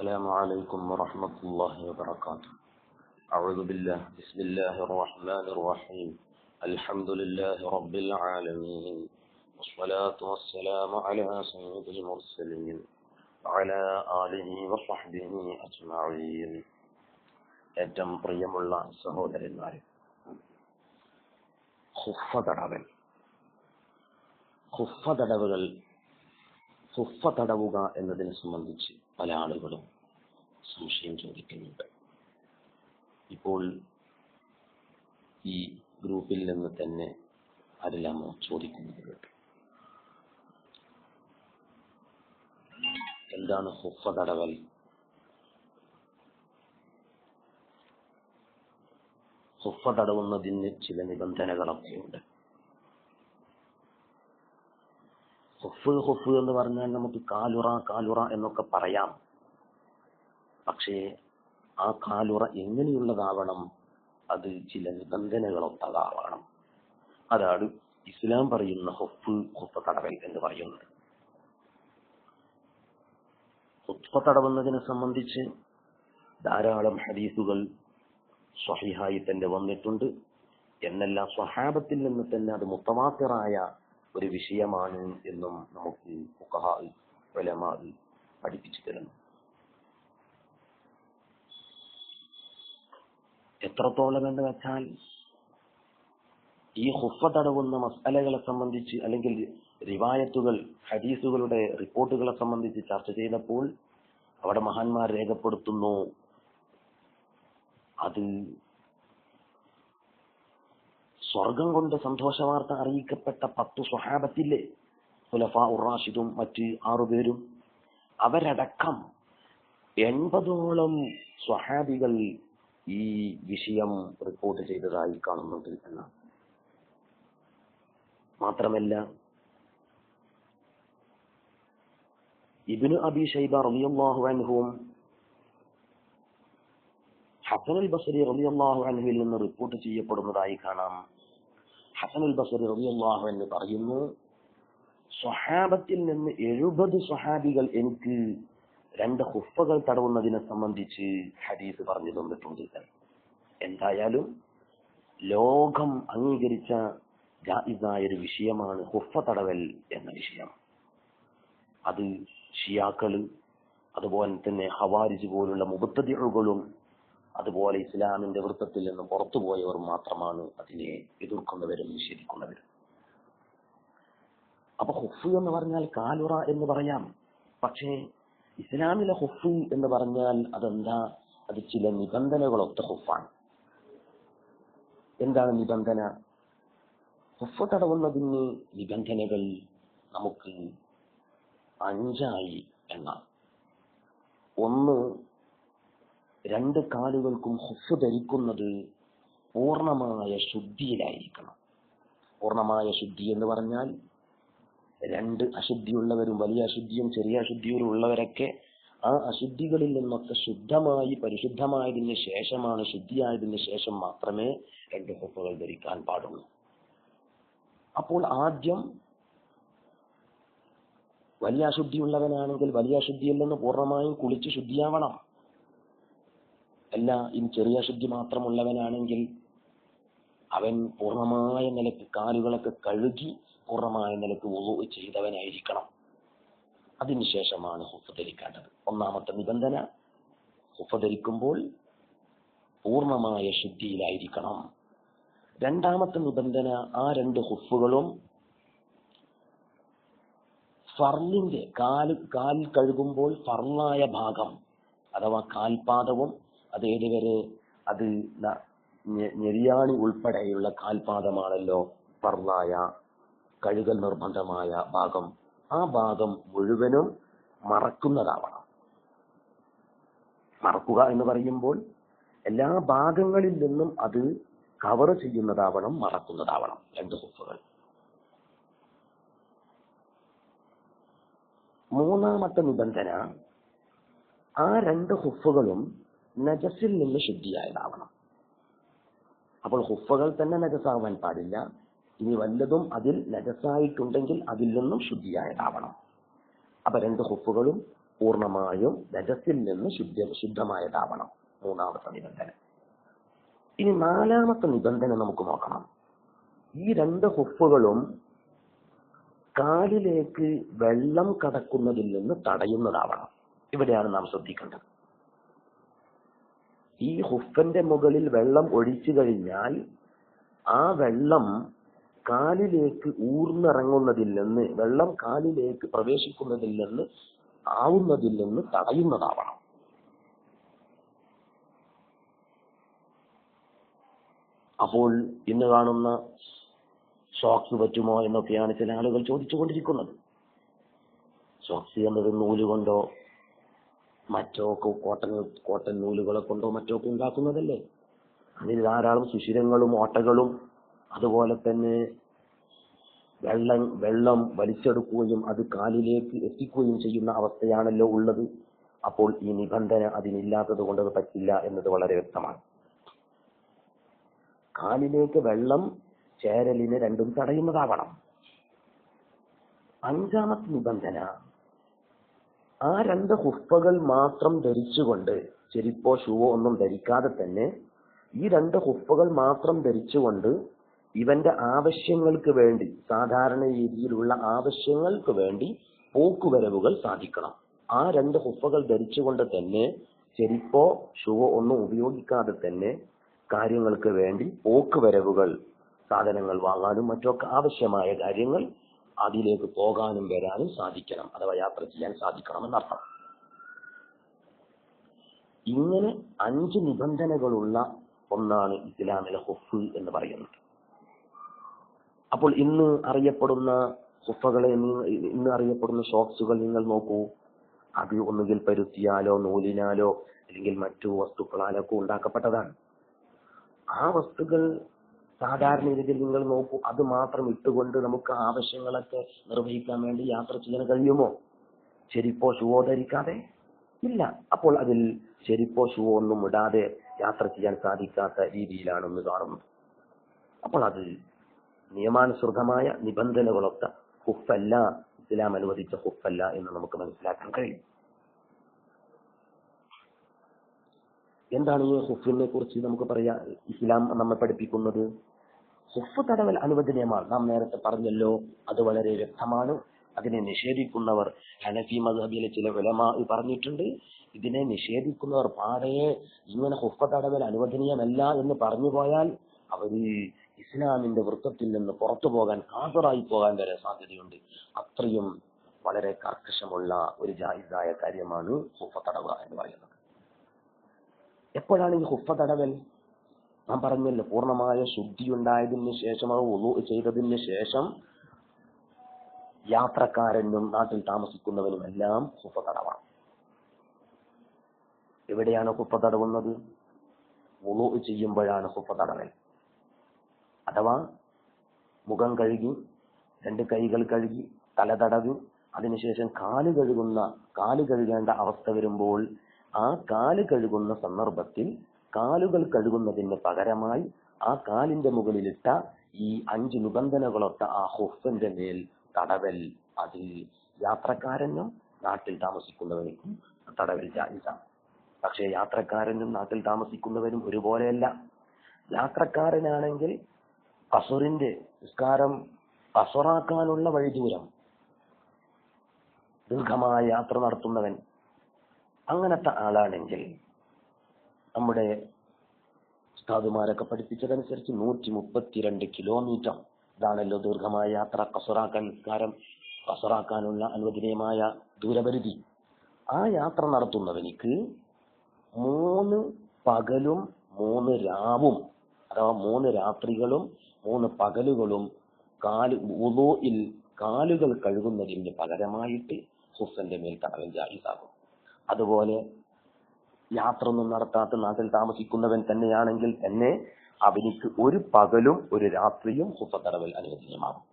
السلام عليكم ورحمة الله وبركاته أعوذ بالله بسم الله الرحمن الرحيم الحمد لله رب العالمين والصلاة والسلام على سيد المرسلين وعلى آله وصحبه أجمعين ഏറ്റവും പ്രിയമുള്ള സഹോദരന്മാരെ ഹുഫ തടവൽ ഹുഫ തടവുകൾ ഹുഫ തടവുക എന്നതിനെ സംബന്ധിച്ച് പല ആളുകളും സംശയം ചോദിക്കുന്നുണ്ട്. ഇപ്പോൾ ഈ ഗ്രൂപ്പിൽ നിന്ന് തന്നെ ആരെല്ലാമോ ചോദിക്കുന്നത് കേട്ടു എന്താണ് ഹുഫ തടവൽ? ഹുഫ തടവുന്നതിന് ചില നിബന്ധനകളൊക്കെ ഹുഫ് ഹൊഫ് എന്ന് പറഞ്ഞാൽ നമുക്ക് കാലുറ കാലുറ എന്നൊക്കെ പറയാം. പക്ഷേ ആ കാലുറ എങ്ങനെയുള്ളതാവണം? അത് ചില നിബന്ധനകളൊത്തതാവണം. അതാണ് ഇസ്ലാം പറയുന്ന ഹൊഫ് ഹൊഫ തടവൽ എന്ന് പറയുന്നത്. ഹുത്ഫ തടവുന്നതിനെ സംബന്ധിച്ച് ധാരാളം ഹദീസുകൾ സ്വഹിഹായി തന്നെ വന്നിട്ടുണ്ട്. എന്നല്ല സ്വഹാബത്തിൽ നിന്ന് തന്നെ അത് മുത്തവാത്തിറായ ഒരു വിഷയമാണ് എന്നും നമുക്ക് പഠിപ്പിച്ചു തരുന്നു എത്രത്തോളം എന്ന് വെച്ചാൽ ഈ ഹുഫ തടവുന്ന മസാലകളെ സംബന്ധിച്ച് അല്ലെങ്കിൽ റിവായത്തുകൾ ഹദീസുകളുടെ റിപ്പോർട്ടുകളെ സംബന്ധിച്ച് ചർച്ച ചെയ്തപ്പോൾ അവിടെ മഹാന്മാർ രേഖപ്പെടുത്തുന്നു. അത് സ്വർഗം കൊണ്ട് സന്തോഷവാർത്ത അറിയിക്കപ്പെട്ട പത്തു സ്വഹാബത്തില്ലേ ഹുലഫ ഉറാഷിദും മറ്റ് ആറുപേരും അവരടക്കം എൺപതോളം സ്വഹാബികൾ ഈ വിഷയം റിപ്പോർട്ട് ചെയ്തതായി കാണുന്നുണ്ട് എന്നാണ്. മാത്രമല്ല ഇബിനു അബി ഷൈബ അൻഹുവും ഹസനുൽ ബസരി റളിയല്ലാഹു അൻഹുവിൽ നിന്ന് റിപ്പോർട്ട് ചെയ്യപ്പെടുന്നതായി കാണാം. ഹസനുൽ ബസരി റളിയല്ലാഹു എന്ന് പറയുന്നു സ്വഹാബത്തിൽ നിന്ന് എഴുപത് സ്വഹാബികൾ എനിക്ക് രണ്ട് ഹുഫകൾ തടവുന്നതിനെ സംബന്ധിച്ച് ഹദീസ് പറഞ്ഞു തന്നിട്ടുണ്ട്. എന്തായാലും ലോകം അംഗീകരിച്ച ജായിസായ ഒരു വിഷയമാണ് ഹുഫ തടവൽ എന്ന വിഷയം. അത് ഷിയാക്കൾ അതുപോലെ തന്നെ ഹവാരിജ് പോലുള്ള മുബത്തതികളും അതുപോലെ ഇസ്ലാമിന്റെ വൃത്തത്തിൽ നിന്ന് പുറത്തുപോയവർ മാത്രമാണ് അതിനെ എതിർക്കുന്നവരും നിഷേധിക്കുന്നവരും. അപ്പൊ ഹുഫ് എന്ന് പറഞ്ഞാൽ കാലുറ എന്ന് പറയാം പക്ഷേ ഇസ്ലാമിലെ ഹുഫ് എന്ന് പറഞ്ഞാൽ അതെന്താ? അത് ചില നിബന്ധനകളൊത്ത ഹുഫാണ് എന്താണ് നിബന്ധന? ഹുഫ് തടവുന്നതിന് നിബന്ധനകൾ നമുക്ക് അഞ്ചായി എന്നാണ് ഒന്ന് രണ്ട് കാലുകൾക്കും ഹുഫ് ധരിക്കുന്നത് പൂർണമായ ശുദ്ധിയിലായിരിക്കണം. പൂർണമായ ശുദ്ധി എന്ന് പറഞ്ഞാൽ രണ്ട് അശുദ്ധിയുള്ളവരും വലിയ അശുദ്ധിയും ചെറിയ അശുദ്ധിയും ഉള്ളവരൊക്കെ ആ അശുദ്ധികളിൽ നിന്നൊക്കെ ശുദ്ധമായി പരിശുദ്ധമായതിന് ശേഷമാണ് ശുദ്ധിയായതിന് ശേഷം മാത്രമേ രണ്ട് ഹുഫുകൾ ധരിക്കാൻ പാടുള്ളൂ. അപ്പോൾ ആദ്യം വലിയ അശുദ്ധിയുള്ളവനാണെങ്കിൽ വലിയ അശുദ്ധിയിൽ നിന്ന് പൂർണമായും കുളിച്ച് ശുദ്ധിയാവണം. അല്ല ഇനി ചെറിയ ശുദ്ധി മാത്രമുള്ളവനാണെങ്കിൽ അവൻ പൂർണമായ നിലയ്ക്ക് കാലുകളൊക്കെ കഴുകി പൂർണമായ നിലയ്ക്ക് ഉളു ചെയ്തവനായിരിക്കണം. അതിനുശേഷമാണ് ഹുഫ് ധരിക്കേണ്ടത്. ഒന്നാമത്തെ നിബന്ധന ഹുഫ് ധരിക്കുമ്പോൾ പൂർണമായ ശുദ്ധിയിലായിരിക്കണം. രണ്ടാമത്തെ നിബന്ധന ആ രണ്ട് ഹുഫുകളും ഫർലിന്റെ കാൽ കാൽ കഴുകുമ്പോൾ ഫർലായ ഭാഗം അഥവാ കാൽപാദവും അത് ഏതുവരെ? അത് ഞെരിയാണി ഉൾപ്പെടെയുള്ള കാൽപാദമാണല്ലോ ഫർലായ കഴുകൽ നിർബന്ധമായ ഭാഗം. ആ ഭാഗം മുഴുവനും മറക്കുന്നതാവണം. മറക്കുക എന്ന് പറയുമ്പോൾ എല്ലാ ഭാഗങ്ങളിൽ നിന്നും അത് കവർ ചെയ്യുന്നതാവണം മറക്കുന്നതാവണം. രണ്ട് ഹുഫുകൾ മൂന്നാമത്തെ നിബന്ധന ആ രണ്ട് ഹുഫുകളും നജസിൽ നിന്ന് ശുദ്ധിയായതാവണം അപ്പോൾ ഹുഫകൾ തന്നെ നജസാവാൻ പാടില്ല. ഇനി വല്ലതും അതിൽ നജസായിട്ടുണ്ടെങ്കിൽ അതിൽ നിന്നും ശുദ്ധിയായതാവണം. അപ്പൊ രണ്ട് ഹുഫുകളും പൂർണമായും നജസിൽ നിന്ന് ശുദ്ധ ശുദ്ധമായതാവണം. മൂന്നാമത്തെ നിബന്ധന. ഇനി നാലാമത്തെ നിബന്ധന നമുക്ക് നോക്കണം. ഈ രണ്ട് ഹുഫുകളും കാലിലേക്ക് വെള്ളം കടക്കുന്നതിൽ നിന്ന് തടയുന്നതാവണം. ഇവിടെയാണ് നാം ശ്രദ്ധിക്കേണ്ടത്. ഈ ഹുഫന്റെ മുകളിൽ വെള്ളം ഒഴിച്ചു കഴിഞ്ഞാൽ ആ വെള്ളം കാലിലേക്ക് ഊർന്നിറങ്ങുന്നതിൽ നിന്ന് വെള്ളം കാലിലേക്ക് പ്രവേശിക്കുന്നതിൽ നിന്ന് ആവുന്നതിൽ നിന്ന് തടയുന്നതാവണം. അപ്പോൾ ഇന്ന് കാണുന്ന സോക്സ് പറ്റുമോ എന്നൊക്കെയാണ് ചില ആളുകൾ ചോദിച്ചുകൊണ്ടിരിക്കുന്നത്. സോക്സ് എന്നത് നൂൽ കൊണ്ടോ മറ്റോ കോട്ടൻ കോട്ടൺ നൂലുകളെ കൊണ്ടോ മറ്റോ ഒക്കെ ഉണ്ടാക്കുന്നതല്ലേ? അതിൽ ധാരാളം സുഷിരങ്ങളും ഓട്ടകളും അതുപോലെ തന്നെ വെള്ളം വെള്ളം വലിച്ചെടുക്കുകയും അത് കാലിലേക്ക് എത്തിക്കുകയും ചെയ്യുന്ന അവസ്ഥയാണല്ലോ ഉള്ളത്. അപ്പോൾ ഈ നിബന്ധന അതിനില്ലാത്തത് കൊണ്ട് പറ്റില്ല എന്നത് വളരെ വ്യക്തമാണ്. കാലിലേക്ക് വെള്ളം ചേരലിനെ രണ്ടും തടയുന്നതാവണം. അഞ്ചാമത്തെ നിബന്ധന ആ രണ്ട് ഹുഫകൾ മാത്രം ധരിച്ചുകൊണ്ട് ചെരിപ്പോ ഷൂവോ ഒന്നും ധരിക്കാതെ തന്നെ ഈ രണ്ട് ഹുഫകൾ മാത്രം ധരിച്ചുകൊണ്ട് ഇവന്റെ ആവശ്യങ്ങൾക്ക് വേണ്ടി സാധാരണ രീതിയിലുള്ള ആവശ്യങ്ങൾക്ക് വേണ്ടി പോക്കുവരവുകൾ സാധിക്കണം. ആ രണ്ട് ഹുഫകൾ ധരിച്ചുകൊണ്ട് തന്നെ ചെരിപ്പോ ഷൂവോ ഒന്നും ഉപയോഗിക്കാതെ തന്നെ കാര്യങ്ങൾക്ക് വേണ്ടി പോക്കുവരവുകൾ സാധനങ്ങൾ വാങ്ങാനും മറ്റൊക്കെ ആവശ്യമായ കാര്യങ്ങൾ അതിലേക്ക് പോകാനും വരാനും സാധിക്കണം അഥവാ യാത്ര ചെയ്യാൻ സാധിക്കണം എന്നർത്ഥം ഇങ്ങനെ അഞ്ച് നിബന്ധനകളുള്ള ഒന്നാണ് ഇസ്ലാമിലെ ഹുഫ് എന്ന് പറയുന്നത്. അപ്പോൾ ഇന്ന് അറിയപ്പെടുന്ന ഹുഫകളെ ഇന്ന് അറിയപ്പെടുന്ന ഷോക്സുകൾ നിങ്ങൾ നോക്കൂ. അത് ഒന്നുകിൽ പരുത്തിയാലോ നൂലിനാലോ അല്ലെങ്കിൽ മറ്റു വസ്തുക്കളാലോ ഒക്കെ ഉണ്ടാക്കപ്പെട്ടതാണ്. ആ വസ്തുക്കൾ സാധാരണ രീതിയിൽ നിങ്ങൾ നോക്കൂ അത് മാത്രം ഇട്ടുകൊണ്ട് നമുക്ക് ആവശ്യങ്ങളൊക്കെ നിർവഹിക്കാൻ വേണ്ടി യാത്ര ചെയ്യാൻ കഴിയുമോ? ചെരിപ്പോ ഷൂവോ ധരിക്കാതെ? ഇല്ല. അപ്പോൾ അതിൽ ചെരിപ്പോ ഷൂവോ ഒന്നും ഇടാതെ യാത്ര ചെയ്യാൻ സാധിക്കാത്ത രീതിയിലാണ് ഒന്ന് കാണുന്നത് അപ്പോൾ അത് നിയമാനുസൃതമായ നിബന്ധനകളൊക്കെ ഹുഫല്ല ഇസ്ലാം അനുവദിച്ച ഹുഫല്ല എന്ന് നമുക്ക് മനസ്സിലാക്കാൻ കഴിയും. എന്താണ് ഈ ഹുഫിനെ കുറിച്ച് നമുക്ക് പറയാ ഇസ്ലാം നമ്മെ പഠിപ്പിക്കുന്നത്? ഹുഫ് തടവൽ അനുവദനീയമാണ്. നാം നേരത്തെ പറഞ്ഞല്ലോ അത് വളരെ വ്യക്തമാണ്. അതിനെ നിഷേധിക്കുന്നവർ ഹനഫി മദ്ഹബിലെ ചില വിലമാ പറഞ്ഞിട്ടുണ്ട്. ഇതിനെ നിഷേധിക്കുന്നവർ പാടെ ഇങ്ങനെ ഹുഫ തടവൽ അനുവദനീയമല്ല എന്ന് പറഞ്ഞു പോയാൽ അവർ ഇസ്ലാമിന്റെ വൃത്തത്തിൽ നിന്ന് പുറത്തു പോകാൻ കാതറായി പോകാൻ വരെ സാധ്യതയുണ്ട്. അത്രയും വളരെ കർക്കശമുള്ള ഒരു ജാഹിദായ കാര്യമാണ് ഹുഫ തടവ എന്ന് പറയുന്നത്. എപ്പോഴാണ് ഈ ഹുഫ തടവൽ നാം പറഞ്ഞല്ലോ പൂർണമായ ശുദ്ധി ഉണ്ടായതിന് ശേഷം അത് ഉളു ചെയ്തതിന് ശേഷം യാത്രക്കാരനും നാട്ടിൽ താമസിക്കുന്നവനും എല്ലാം കുപ്പ തടവാണ് എവിടെയാണ് കുപ്പ തടവുന്നത്? ഉളു ചെയ്യുമ്പോഴാണ് കുപ്പ തടവൽ. അഥവാ മുഖം കഴുകി രണ്ട് കൈകൾ കഴുകി തല തടവി അതിനുശേഷം കാൽ കഴുകുന്ന കാൽ കഴുകേണ്ട അവസ്ഥ വരുമ്പോൾ ആ കാൽ കഴുകുന്ന സന്ദർഭത്തിൽ കാലുകൾ കഴുകുന്നതിന് പകരമായി ആ കാലിന്റെ മുകളിലിട്ട ഈ അഞ്ച് നിബന്ധനകളൊത്ത ആ ഹുഫിന്റെ മേൽ തടവൽ അതിൽ യാത്രക്കാരനും നാട്ടിൽ താമസിക്കുന്നവനും തടവൽ ജായിസാണ് പക്ഷേ യാത്രക്കാരനും നാട്ടിൽ താമസിക്കുന്നവരും ഒരുപോലെയല്ല. യാത്രക്കാരനാണെങ്കിൽ കസുറിന്റെ നിസ്കാരം വഴി വഴിദൂരം. ദീർഘമായ യാത്ര നടത്തുന്നവൻ അങ്ങനത്തെ ആളാണെങ്കിൽ നമ്മുടെ ഉസ്താദുമാരൊക്കെ പഠിപ്പിച്ചതനുസരിച്ച് നൂറ്റി മുപ്പത്തിരണ്ട് കിലോമീറ്റർ. ഇതാണല്ലോ ദീർഘമായ യാത്ര. കസറാക്കാൻ നിസ്കാരം കസറാക്കാനുള്ള അനുവദനീയമായ ദൂരപരിധി. ആ യാത്ര നടത്തുന്നവനിക്ക് മൂന്ന് പകലും മൂന്ന് രാവും അഥവാ മൂന്ന് രാത്രികളും മൂന്ന് പകലുകളും കാൽ ഉദോയിൽ കാലുകൾ കഴുകുന്നതിന് പകരമായിട്ട് ഹുസന്റെ മേൽ തടവൽ ജാഹിസാകും. അതുപോലെ യാത്ര ഒന്നും നടത്താത്ത നാട്ടിൽ താമസിക്കുന്നവൻ തന്നെയാണെങ്കിൽ തന്നെ അവനിക്ക് ഒരു പകലും ഒരു രാത്രിയും ഹുഫ തടവൽ അനുവദനീയമാകും.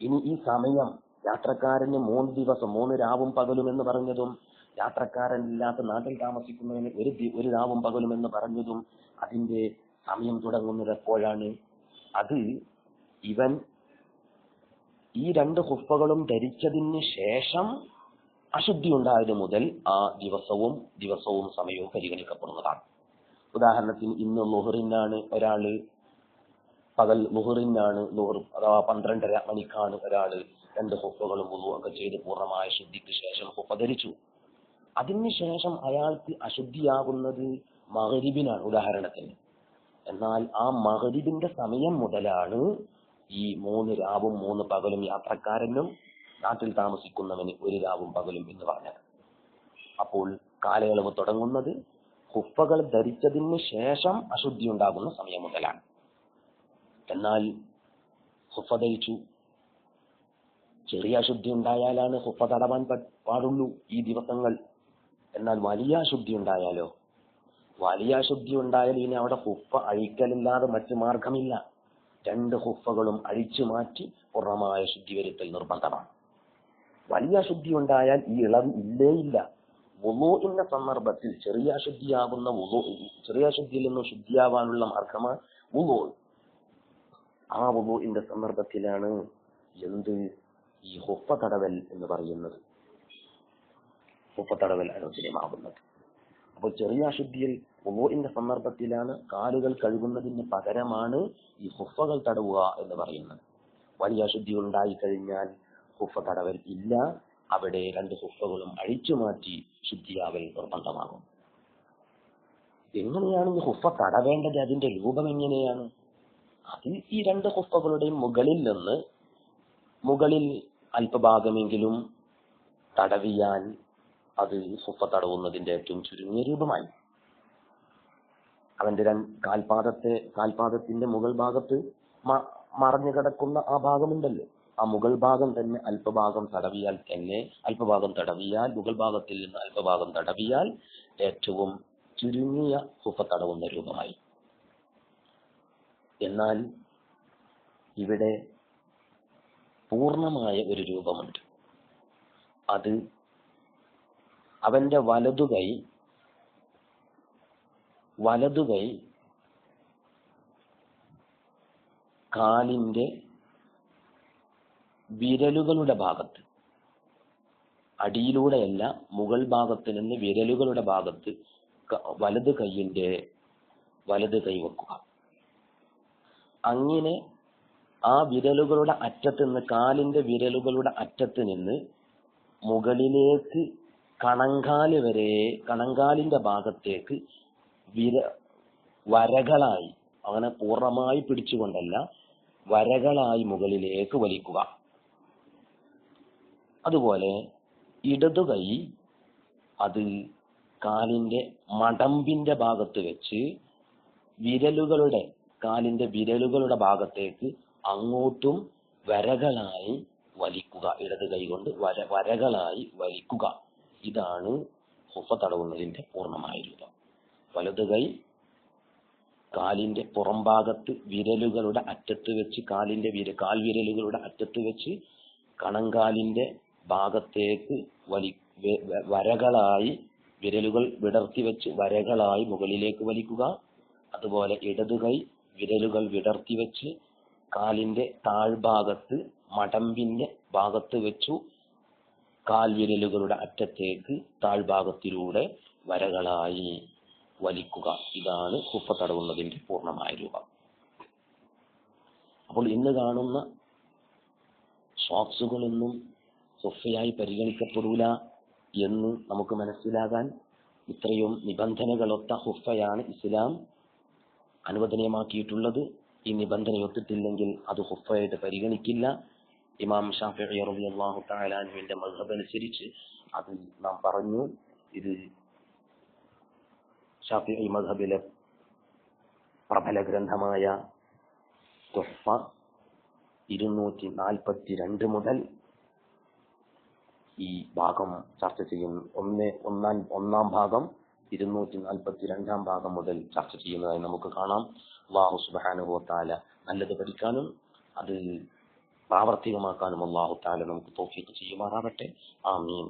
ഇനി ഈ സമയം യാത്രക്കാരന് മൂന്ന് ദിവസം മൂന്ന് രാവും പകലും എന്ന് പറഞ്ഞതും യാത്രക്കാരനില്ലാത്ത നാട്ടിൽ താമസിക്കുന്നവന് ഒരു ഒരു രാവും പകലും എന്ന് പറഞ്ഞതും അതിന്റെ സമയം തുടങ്ങുന്നത് എപ്പോഴാണ്? അത് ഇവൻ ഈ രണ്ട് ഹുഫകളും ധരിച്ചതിന് ശേഷം അശുദ്ധി ഉണ്ടായത് മുതൽ ആ ദിവസവും ദിവസവും സമയവും പരിഗണിക്കപ്പെടുന്നതാണ്. ഉദാഹരണത്തിന് ഇന്ന് ലുഹറിനാണ് ഒരാൾ പകൽ ലുഹറിനാണ് ലുഹർ അഥവാ പന്ത്രണ്ടര മണിക്കാണ് ഒരാൾ രണ്ട് ഹുഫകളും ഒക്കെ ചെയ്ത് പൂർണമായ ശുദ്ധിക്ക് ശേഷം ഹുഫ ധരിച്ചു. അതിനുശേഷം അയാൾക്ക് അശുദ്ധിയാകുന്നത് മകരിബിനാണ് ഉദാഹരണത്തിന്. എന്നാൽ ആ മകരിബിന്റെ സമയം മുതലാണ് ഈ മൂന്ന് രാവും മൂന്ന് പകലും യാത്രക്കാരനും നാട്ടിൽ താമസിക്കുന്നവന് ഒരു രാവും പകലും എന്ന് പറഞ്ഞത്. അപ്പോൾ കാലയളവ് തുടങ്ങുന്നത് ഹുഫകൾ ധരിച്ചതിന് ശേഷം അശുദ്ധി ഉണ്ടാകുന്ന സമയം മുതലാണ്. എന്നാൽ ഹുഫ ധരിച്ചു. ചെറിയ അശുദ്ധി ഉണ്ടായാലാണ് ഹുഫ തടവാൻ പാടുള്ളൂ ഈ ദിവസങ്ങൾ. എന്നാൽ വലിയ അശുദ്ധി ഉണ്ടായാലോ? വലിയ അശുദ്ധി ഉണ്ടായാൽ ഇനി അവിടെ ഹുഫ അഴിക്കലില്ലാതെ മറ്റു മാർഗമില്ല രണ്ട് ഹുഫകളും അഴിച്ചു മാറ്റി പൂർണമായ ശുദ്ധി വരുത്തൽ നിർബന്ധമാണ്. വലിയ അശുദ്ധി ഉണ്ടായാൽ ഈ ഇളവ് ഇല്ലേ ഇല്ല വുളുവിന്റെ സന്ദർഭത്തിൽ ചെറിയ അശുദ്ധിയാകുന്ന വുളു ചെറിയ അശുദ്ധിയിൽ നിന്ന് ശുദ്ധിയാവാനുള്ള മാർഗമാണ് വുളു. ആ വുളുവിന്റെ സന്ദർഭത്തിലാണ് എന്ത് ഈ ഹൊപ്പ തടവൽ എന്ന് പറയുന്നത്. ഹൊപ്പ തടവൽ അനുചര്യമാകുന്നത് അപ്പോൾ ചെറിയ അശുദ്ധിയിൽ വുളൂഇന്റെ സന്ദർഭത്തിലാണ് കാലുകൾ കഴുകുന്നതിന് പകരമാണ് ഈ ഹുഫകൾ തടവുക എന്ന് പറയുന്നത്. വലിയ അശുദ്ധി ഉണ്ടായി കഴിഞ്ഞാൽ ഹുഫ തടവൽ ഇല്ല. അവിടെ രണ്ട് സുഫകളും അഴിച്ചു മാറ്റി ശുദ്ധിയാവൽ നിർബന്ധമാകും. എങ്ങനെയാണ് ഈ ഹുഫ തടവേണ്ടത്? അതിന്റെ രൂപം എങ്ങനെയാണ്? അതിൽ ഈ രണ്ട് ഹുഫകളുടെയും മുകളിൽ നിന്ന് മുകളിൽ അല്പഭാഗമെങ്കിലും തടവിയാൽ അത് ഹുഫ തടവുന്നതിന്റെ ഏറ്റവും ചുരുങ്ങിയ രൂപമായി. അവന്റെ കാൽപാദത്തെ കാൽപാദത്തിന്റെ മുകൾ ഭാഗത്ത് മറഞ്ഞു കിടക്കുന്ന ആ ഭാഗമുണ്ടല്ലോ. ആ മുകൾ ഭാഗം തന്നെ അല്പഭാഗം തടവിയാൽ തന്നെ അല്പഭാഗം തടവിയാൽ മുകൾ ഭാഗത്തിൽ നിന്ന് അല്പഭാഗം തടവിയാൽ ഏറ്റവും ചുരുങ്ങിയ ഹുഫ തടവുന്ന രൂപമായി. എന്നാൽ ഇവിടെ പൂർണമായ ഒരു രൂപമുണ്ട്. അത് അവന്റെ വലതുകൈ വലതുകൈ കാലിന്റെ വിരലുകളുടെ ഭാഗത്ത്. അടിയിലൂടെയല്ല മുകൾ ഭാഗത്ത് നിന്ന് വിരലുകളുടെ ഭാഗത്ത് വലത് കൈയിന്റെ വലത് കൈ വെക്കുക. അങ്ങനെ ആ വിരലുകളുടെ അറ്റത്ത് നിന്ന് കാലിന്റെ വിരലുകളുടെ അറ്റത്ത് നിന്ന് മുകളിലേക്ക് കണങ്കാൽ വരെ കണങ്കാലിന്റെ ഭാഗത്തേക്ക് വിര വരകളായി അങ്ങനെ പൂർണമായി പിടിച്ചുകൊണ്ടല്ല വരകളായി മുകളിലേക്ക് വലിക്കുക. അതുപോലെ ഇടതു കൈ അത് കാലിന്റെ മടമ്പിന്റെ ഭാഗത്ത് വെച്ച് വിരലുകളുടെ കാലിന്റെ വിരലുകളുടെ ഭാഗത്തേക്ക് അങ്ങോട്ടും വരകളായി വലിക്കുക. ഇടത് കൈ കൊണ്ട് വര വരകളായി വലിക്കുക. ഇതാണ് ഹുഫ തടവുന്നതിന്റെ പൂർണമായ രൂപം. വലത് കൈ കാലിന്റെ പുറംഭാഗത്ത് വിരലുകളുടെ അറ്റത്ത് വെച്ച് കാലിന്റെ വിര കാൽ വിരലുകളുടെ അറ്റത്ത് വെച്ച് കണങ്കാലിന്റെ ഭാഗത്തേക്ക് വലി വരകളായി വിരലുകൾ വിടർത്തി വെച്ച് വരകളായി മുകളിലേക്ക് വലിക്കുക. അതുപോലെ ഇടത് കൈ വിരലുകൾ വിടർത്തി വെച്ച് കാലിന്റെ താഴ്ഭാഗത്ത് മടമ്പിന്റെ ഭാഗത്ത് വെച്ചു. കാൽ വിരലുകളുടെ അറ്റത്തേക്ക് താഴ്ഭാഗത്തിലൂടെ വരകളായി വലിക്കുക. ഇതാണ് കുപ്പ തടവുന്നതിന്റെ പൂർണമായ രൂപം. അപ്പോൾ ഇന്ന് കാണുന്ന ഷോക്സുകളൊന്നും സുഫയായി പരിഗണിക്കപ്പെടൂല എന്ന് നമുക്ക് മനസ്സിലാകാൻ ഇത്രയും നിബന്ധനകളൊത്ത ഹുഫയാണ് ഇസ്ലാം അനുവദനീയമാക്കിയിട്ടുള്ളത്. ഈ നിബന്ധനയൊത്തിട്ടില്ലെങ്കിൽ അത് ഹുഫയായിട്ട് പരിഗണിക്കില്ല. ഇമാം ഷാഫി റളിയല്ലാഹു മദ്ഹബ് അനുസരിച്ച് അത് നാം പറഞ്ഞു. ഇത് ഷാഫി മദ്ഹബിലെ പ്രബല ഗ്രന്ഥമായ തുഹ്ഫ ഇരുന്നൂറ്റി നാൽപ്പത്തി രണ്ട് മുതൽ ഈ ഭാഗം ചർച്ച ചെയ്യും. ഒന്ന് ഒന്നാം ഒന്നാം ഭാഗം ഇരുന്നൂറ്റി നാൽപ്പത്തി രണ്ടാം ഭാഗം മുതൽ ചർച്ച ചെയ്യുന്നതായി നമുക്ക് കാണാം. അള്ളാഹു സുബാനുഭവ താല നല്ലത് പഠിക്കാനും അത് പ്രാവർത്തികമാക്കാനും അള്ളാഹു താല നമുക്ക് തോഫീക്ക് ചെയ്യുമാറാവട്ടെ ആമീൻ.